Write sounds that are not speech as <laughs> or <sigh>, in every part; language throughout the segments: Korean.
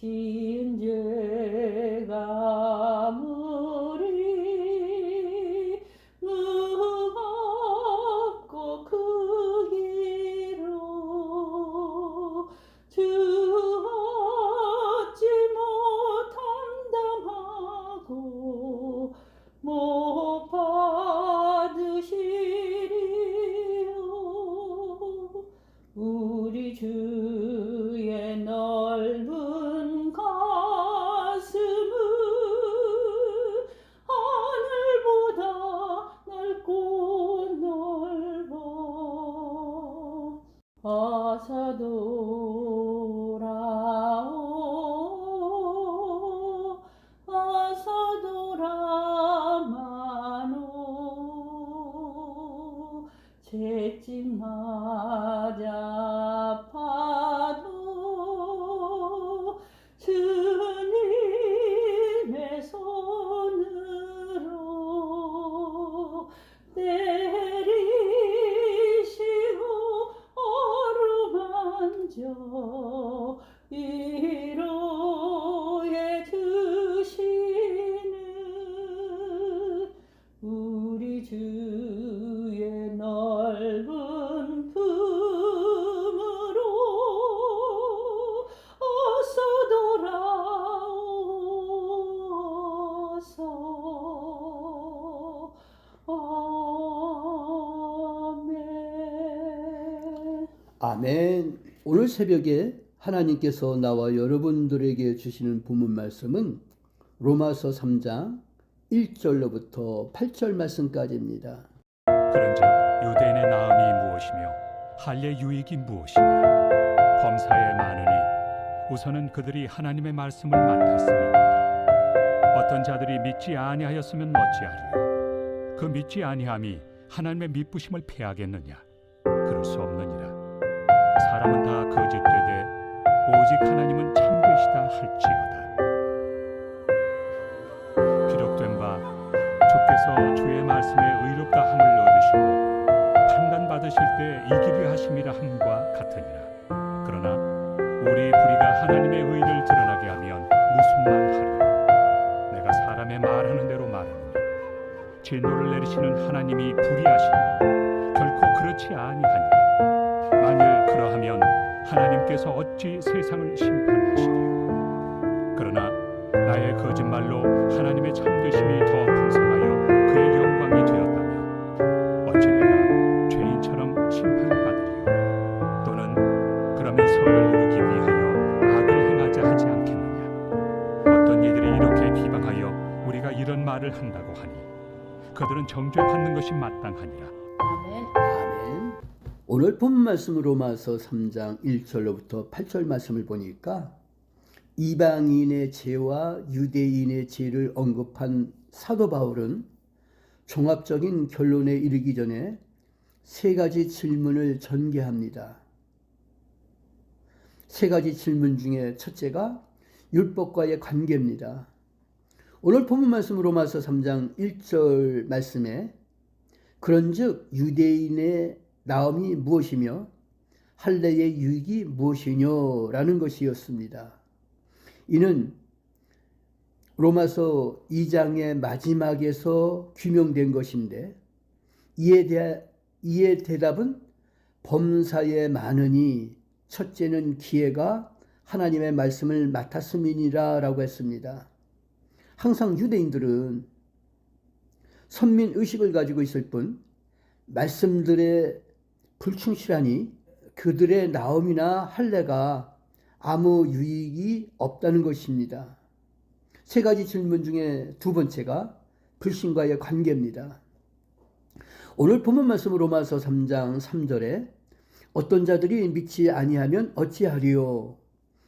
지은 죄가 무리 무겁고 크기로 주 얻지 못한다 하고 하사도 주의 넓은 품으로 어서 돌아오소 아멘 아멘. 오늘 새벽에 하나님께서 나와 여러분들에게 주시는 본문 말씀은 로마서 3장 1절로부터 8절 말씀까지입니다. 그런즉 유대인의 나음이 무엇이며 할례 유익이 무엇이냐? 범사에 많으니 우선은 그들이 하나님의 말씀을 맡았음이니라. 어떤 자들이 믿지 아니하였으면 어찌하리요? 그 믿지 아니함이 하나님의 믿부심을 패하겠느냐? 그럴 수 없느니라. 사람은 다 거짓되되 오직 하나님은 참되시다 할지어다. 기록된 바 주께서 주의 말씀에 의롭다 함을 받으실 때 이기려 하심이라 함과 같으니라. 그러나 우리 불의가 하나님의 의를 드러나게 하면 무슨 말 하리요? 내가 사람의 말하는 대로 말하노니 진노를 내리시는 하나님이 불의하시니 결코 그렇지 아니하니라. 만일 그러하면 하나님께서 어찌 세상을 심판하시리요? 그러나 나의 거짓말로 하나님의 참되심이 더 풍성 말을 한다고 하니 그들은 정죄받는 것이 마땅하니라 아멘 아멘. 오늘 본문 말씀 로마서 3장 1절로부터 8절 말씀을 보니까 이방인의 죄와 유대인의 죄를 언급한 사도 바울은 종합적인 결론에 이르기 전에 세 가지 질문을 전개합니다. 세 가지 질문 중에 첫째가 율법과의 관계입니다. 오늘 본문 말씀 로마서 3장 1절 말씀에 그런즉 유대인의 나음이 무엇이며 할례의 유익이 무엇이뇨라는 것이었습니다. 이는 로마서 2장의 마지막에서 규명된 것인데 이에 대한 이의 대답은 범사에 많으니 첫째는 기회가 하나님의 말씀을 맡았음이니라라고 했습니다. 항상 유대인들은 선민 의식을 가지고 있을 뿐 말씀들의 불충실하니 그들의 나음이나 할례가 아무 유익이 없다는 것입니다. 세 가지 질문 중에 두 번째가 불신과의 관계입니다. 오늘 본문 말씀 로마서 3장 3절에 어떤 자들이 믿지 아니하면 어찌하리요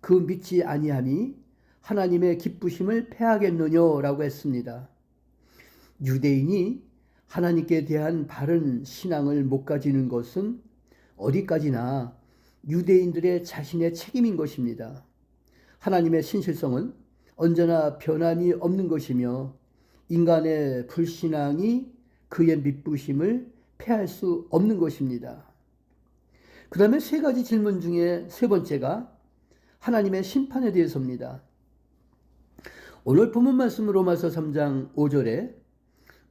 그 믿지 아니함이 하나님의 기쁘심을 패하겠느냐라고 했습니다. 유대인이 하나님께 대한 바른 신앙을 못 가지는 것은 어디까지나 유대인들의 자신의 책임인 것입니다. 하나님의 신실성은 언제나 변함이 없는 것이며 인간의 불신앙이 그의 믿부심을 패할 수 없는 것입니다. 그 다음에 세 가지 질문 중에 세 번째가 하나님의 심판에 대해서입니다. 오늘 본문 말씀 로마서 3장 5절에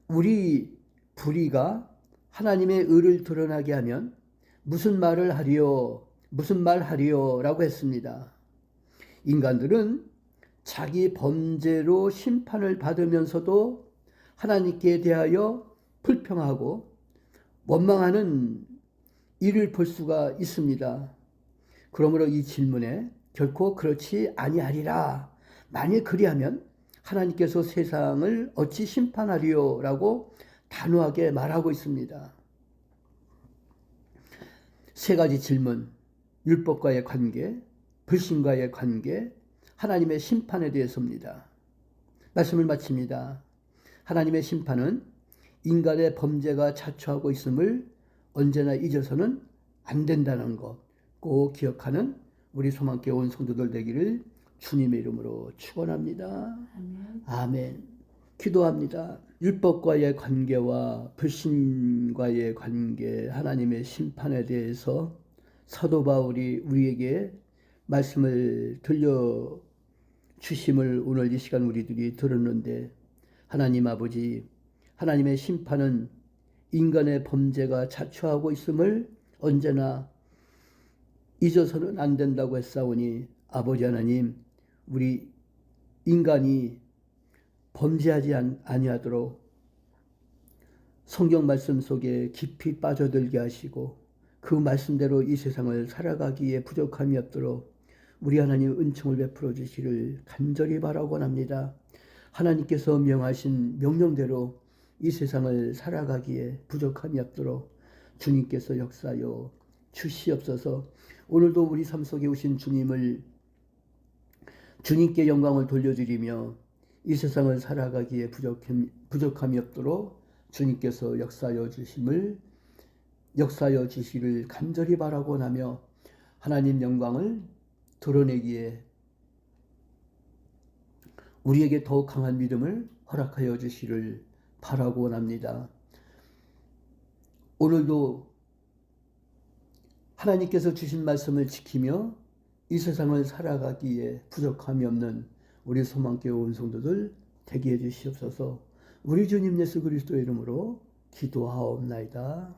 우리 불의가 하나님의 의를 드러나게 하면 무슨 말을 하리요 무슨 말 하리요 라고 했습니다. 인간들은 자기 범죄로 심판을 받으면서도 하나님께 대하여 불평하고 원망하는 일을 볼 수가 있습니다. 그러므로 이 질문에 결코 그렇지 아니하리라. 만일 그리하면 하나님께서 세상을 어찌 심판하리요? 라고 단호하게 말하고 있습니다. 세 가지 질문, 율법과의 관계, 불신과의 관계, 하나님의 심판에 대해서입니다. 말씀을 마칩니다. 하나님의 심판은 인간의 범죄가 자초하고 있음을 언제나 잊어서는 안 된다는 것 꼭 기억하는 우리 소망께 온 성도들 되기를 주님의 이름으로 축원합니다. 아멘. 아멘. 기도합니다. 율법과의 관계와 불신과의 관계, 하나님의 심판에 대해서 사도 바울이 우리에게 말씀을 들려 주심을 오늘 이 시간 우리들이 들었는데 하나님 아버지 하나님의 심판은 인간의 범죄가 자초하고 있음을 언제나 잊어서는 안 된다고 했사오니 아버지 하나님 우리 인간이 범죄하지 않- 아니하도록 성경 말씀 속에 깊이 빠져들게 하시고 그 말씀대로 이 세상을 살아가기에 부족함이 없도록 우리 하나님 은총을 베풀어 주시를 간절히 바라곤 합니다. 하나님께서 명하신 명령대로 이 세상을 살아가기에 부족함이 없도록 주님께서 역사여 주시옵소서. 오늘도 우리 삶 속에 오신 주님을 주님께 영광을 돌려드리며 이 세상을 살아가기에 부족함, 부족함이 없도록 주님께서 역사여 주심을 역사여 주시를 간절히 바라곤 하며 하나님 영광을 드러내기에 우리에게 더욱 강한 믿음을 허락하여 주시를 바라곤 합니다. 오늘도 하나님께서 주신 말씀을 지키며 이 세상을 살아가기에 부족함이 없는 우리 소망교회 온 성도들 되게 해 주시옵소서. 우리 주님 예수 그리스도의 이름으로 기도하옵나이다.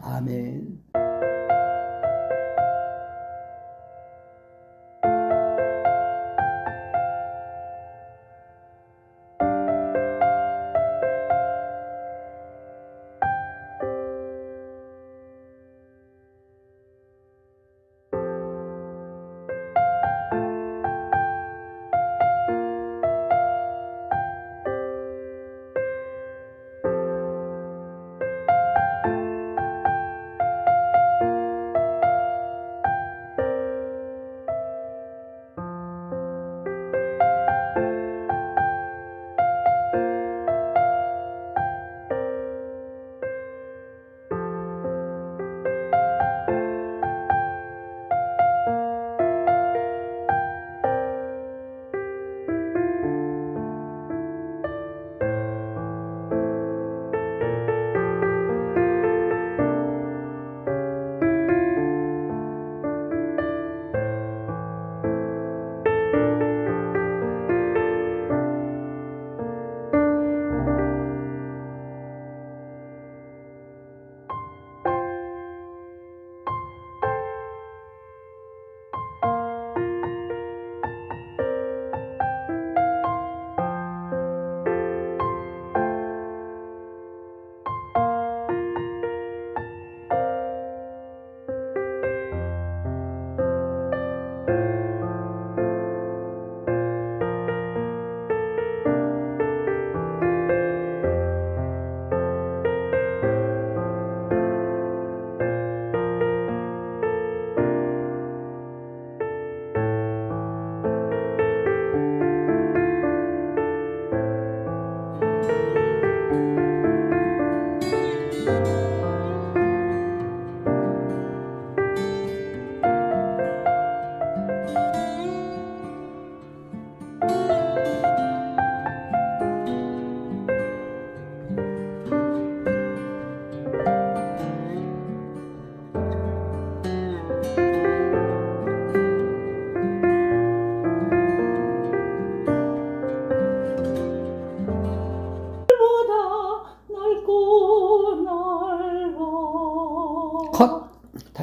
아멘.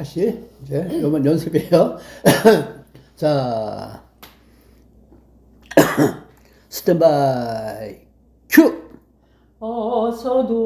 다시 이제 이번 연습이에요. <laughs> 자, <coughs> 스탠바이 큐. 어서도